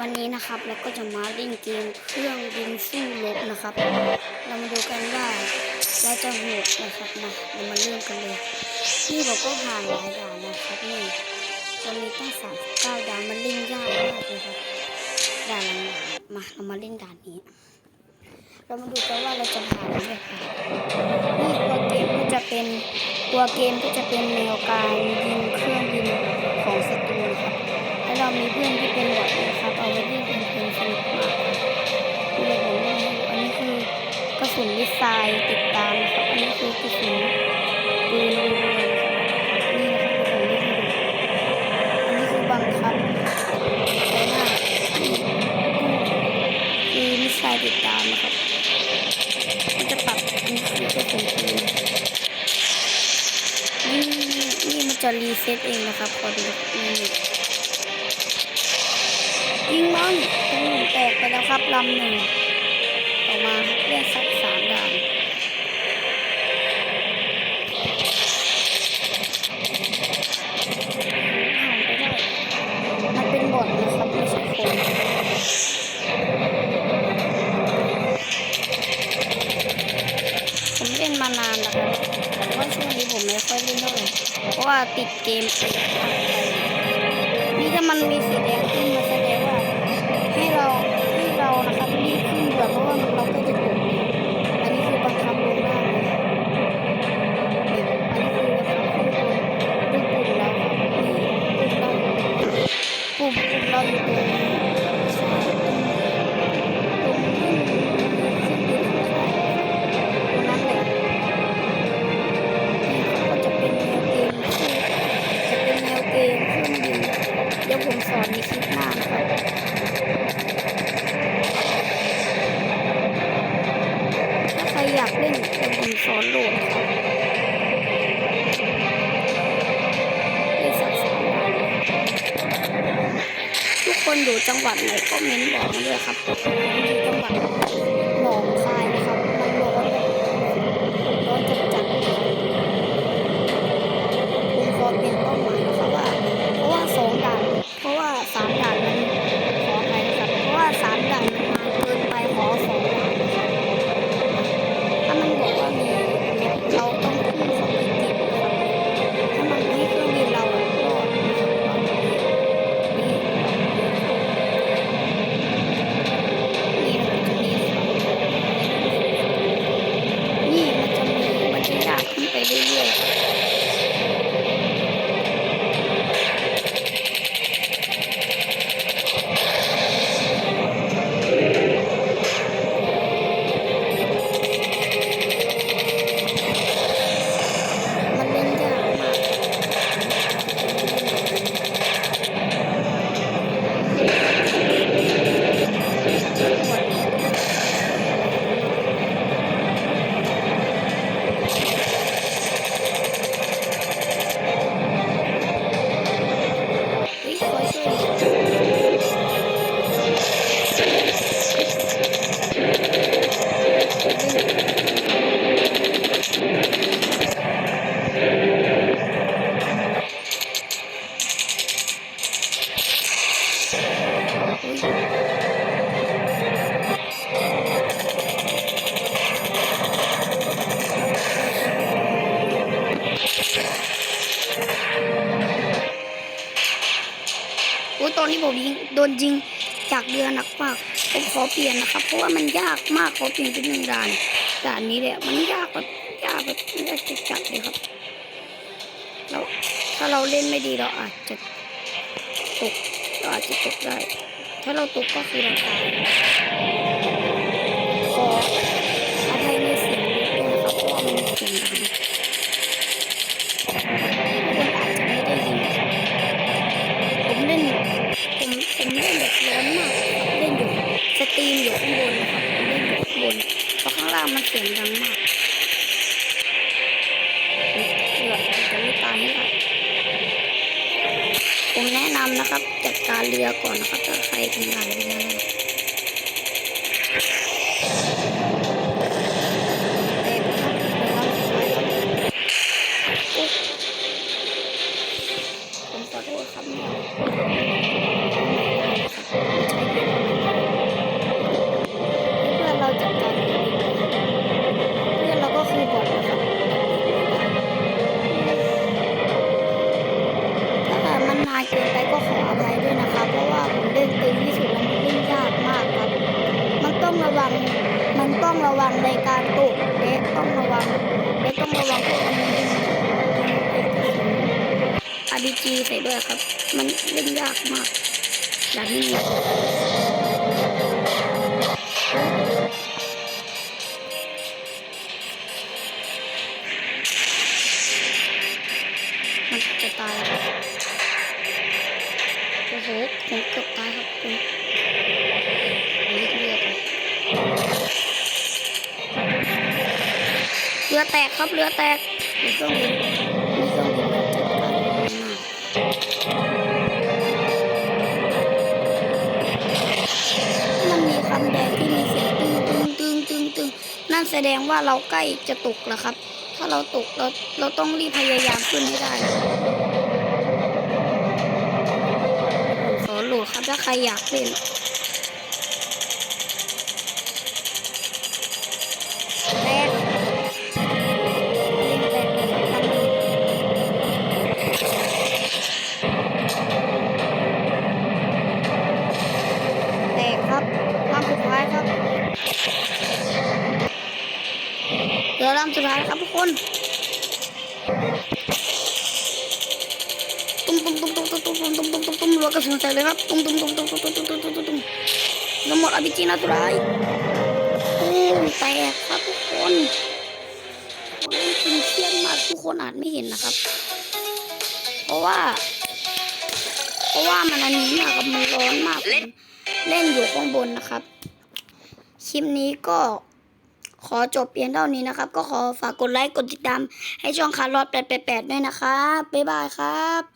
วันนี้นะครับเราก็จะมาเล่นเกมเครื่องบินสู้รบนะครับ เรามาดูกันว่าเราจะโหดนะครับมาเรามาเริ่มกันเลยนี่เราก็ผ่านหลายด่านนะครับนี่เรามีตั้งสามเก้าด่านมันเล่นยากมากเลยครับด่านหลังมาเรามาเล่นด่านนี้ เรามาดูกันว่าเราจะผ่านหรือไม่ผ่านนี่ตัวเกมก็จะเป็นตัวเกมก็จะเป็นแนวการยิงเครื่องบิน ติดตามนะครับอันนี้คือกระสุนปืนรัวๆนะครับนี่นะครับกระสุนที่ให้ดูอันนี้คือบังคับใช้หน้านี่คือมิสไซล์ติดตามนะครับมันจะปรับนนี้คือกระสุนปืนนี่นี่มันจะรีเซ็ตเองนะครับพอดูนี่ยิงมันอืมแตกไปแล้วครับลำหนึ่งต่อมาเล่นสักสาม ล่นมานานแล้วครับแต่ว่าช่วงนี้ผมไม่ค่อยเล่นเท่าไหร่เพราะว่าติดเกมติดอะไรนี่ถ้ามันมีสีแดงขึ้นมาแสดงว่าให้เรา คนอยู่จังหวัดไหนก็เม้นบอกด้วยครับผมอยู่จังหวัด นที่ผมยิงโดนยิงจากเรือหนักมากผมขอเปลี่ยนนะครับ เพราะว่ามันยากมากขอเปลี่ยนเป็นหนึ่งด่านด่านนี้แหละมันยากแบบยากแบบยากจัดเลยครับเราถ้าเราเล่นไม่ดีเราอาจจะตกเราอาจจะตกได้ ถ้าเราตกก็คือเราตาย ตรีมอยู่ข้างบนนะครับผมเล่นอยู่ข้างบนเพราะข้างล่างมันเสียงดังมากเกือบจะไม่ตายไม่ได้ผมแนะนำนะครับจัดการเรือก่อนนะครับถ้าใครเป็นด่านเรือีจีใส่ด้วยครับ มันเล่นยากมากอย่างนี้มันจะตายแล้วโอ้โหผมเกือบตายครับคุณเลือดเลือดเลยเรือแตกครับเรือแตกมีเครื่องบินมีเครื่องบิน นั่นแสดงว่าเราใกล้จะตกแล้วครับ ถ้าเราตกเราเราต้องรีบพยายามขึ้นให้ได้ขอโหลดครับถ้าใครอยากเล่น เดี๋ยวลำสุดท้ายครับทุกคนตุ้มตุ้มตุ้มตุ้มตุ้มตุ้มตุ้มตุ้มตุ้มตุ้มรัวกระสุนใส่เลยครับตุ้มตุ้มตุ้มตุ้มตุ้มตุ้มตุ้มตุ้มตุ้มตุ้มตุ้มทั้งหมดอภิจีนัดสุดท้ายตุ้มแตกครับทุกคนโอ้ยตึงเครียดมากทุกคนอาจไม่เห็นนะครับ เพราะว่า เพราะว่ามันอันนี้มากครับมันร้อนมากผมเล่นอยู่ข้างบนนะครับ คลิปนี้ก็ ขอจบเพียงเท่านี้นะครับ ก็ขอฝากกดไลค์กดติดตามให้ช่องคาร์ลอด888ด้วยนะครับบ๊ายบายครับ